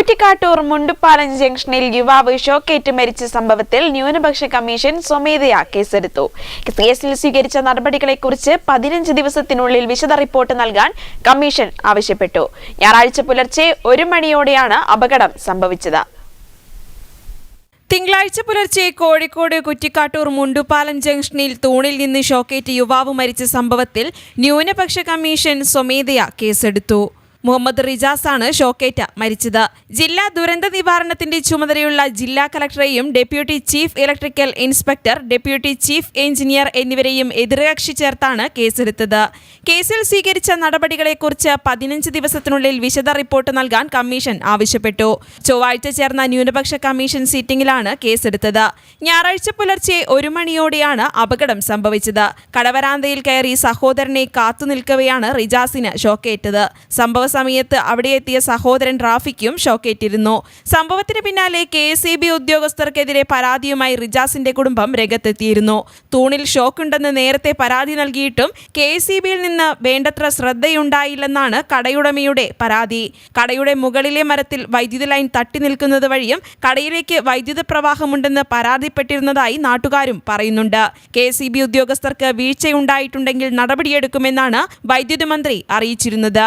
കുറ്റിക്കാട്ടൂർ മുണ്ടുപ്പാലം ജംഗ്ഷനിൽ യുവാവ് ഷോക്കേറ്റ് മരിച്ച സംഭവത്തിൽ ന്യൂനപക്ഷ കമ്മീഷൻ സ്വമേധയാ കേസെടുത്തു. കേസിൽ സ്വീകരിച്ച നടപടികളെക്കുറിച്ച് പതിനഞ്ച് ദിവസത്തിനുള്ളിൽ വിശദ റിപ്പോർട്ട് നൽകാൻ കമ്മീഷൻ ആവശ്യപ്പെട്ടു. ഞായറാഴ്ച പുലർച്ചെ ഒരു മണിയോടെയാണ് അപകടം സംഭവിച്ചത്. തിങ്കളാഴ്ച പുലർച്ചെ കോഴിക്കോട് കുറ്റിക്കാട്ടൂർ മുണ്ടുപാലം ജംഗ്ഷനിൽ തൂണിൽ നിന്ന് ഷോക്കേറ്റ് യുവാവ് മരിച്ച സംഭവത്തിൽ ന്യൂനപക്ഷ കമ്മീഷൻ സ്വമേധയാ കേസെടുത്തു. മുഹമ്മദ് റിജാസാണ് ഷോക്കേറ്റ മരിച്ചത്. ജില്ലാ ദുരന്ത നിവാരണത്തിന്റെ ചുമതലയുള്ള ജില്ലാ കളക്ടറെയും deputy chief electrical inspector deputy chief engineer എന്നിവരെയും എതിർകക്ഷി ചേർത്താണ് കേസെടുത്തത്. കേസിൽ സ്വീകരിച്ച നടപടികളെക്കുറിച്ച് പതിനഞ്ച് ദിവസത്തിനുള്ളിൽ വിശദ റിപ്പോർട്ട് നൽകാൻ കമ്മീഷൻ ആവശ്യപ്പെട്ടു. ചൊവ്വാഴ്ച ചേർന്ന ന്യൂനപക്ഷ കമ്മീഷൻ സീറ്റിംഗിലാണ് കേസെടുത്തത്. ഞായറാഴ്ച പുലർച്ചെ ഒരു മണിയോടെയാണ് അപകടം സംഭവിച്ചത്. കടവരാന്തയിൽ കയറി സഹോദരനെ കാത്തുനിൽക്കവെയാണ് റിജാസിന് ഷോക്കേറ്റത്. സംഭവ സമയത്ത് അവിടെ എത്തിയ സഹോദരൻ റാഫിക്കും ഷോക്കേറ്റിരുന്നു. സംഭവത്തിന് പിന്നാലെ കെ എസ് ഇ ബി ഉദ്യോഗസ്ഥർക്കെതിരെ പരാതിയുമായി റിജാസിന്റെ കുടുംബം രംഗത്തെത്തിയിരുന്നു. തൂണിൽ ഷോക്കുണ്ടെന്ന് നേരത്തെ പരാതി നൽകിയിട്ടും കെ എസ് ഇ ബിയിൽ നിന്ന് വേണ്ടത്ര ശ്രദ്ധയുണ്ടായില്ലെന്നാണ് കടയുടമയുടെ പരാതി. കടയുടെ മുകളിലെ മരത്തിൽ വൈദ്യുതി ലൈൻ തട്ടി നിൽക്കുന്നത് വഴിയും കടയിലേക്ക് വൈദ്യുത പ്രവാഹമുണ്ടെന്ന് പരാതിപ്പെട്ടിരുന്നതായി നാട്ടുകാരും പറയുന്നുണ്ട്. കെ ഇ ബി ഉദ്യോഗസ്ഥർക്ക് വീഴ്ചയുണ്ടായിട്ടുണ്ടെങ്കിൽ നടപടിയെടുക്കുമെന്നാണ് വൈദ്യുതി മന്ത്രി അറിയിച്ചിരുന്നത്.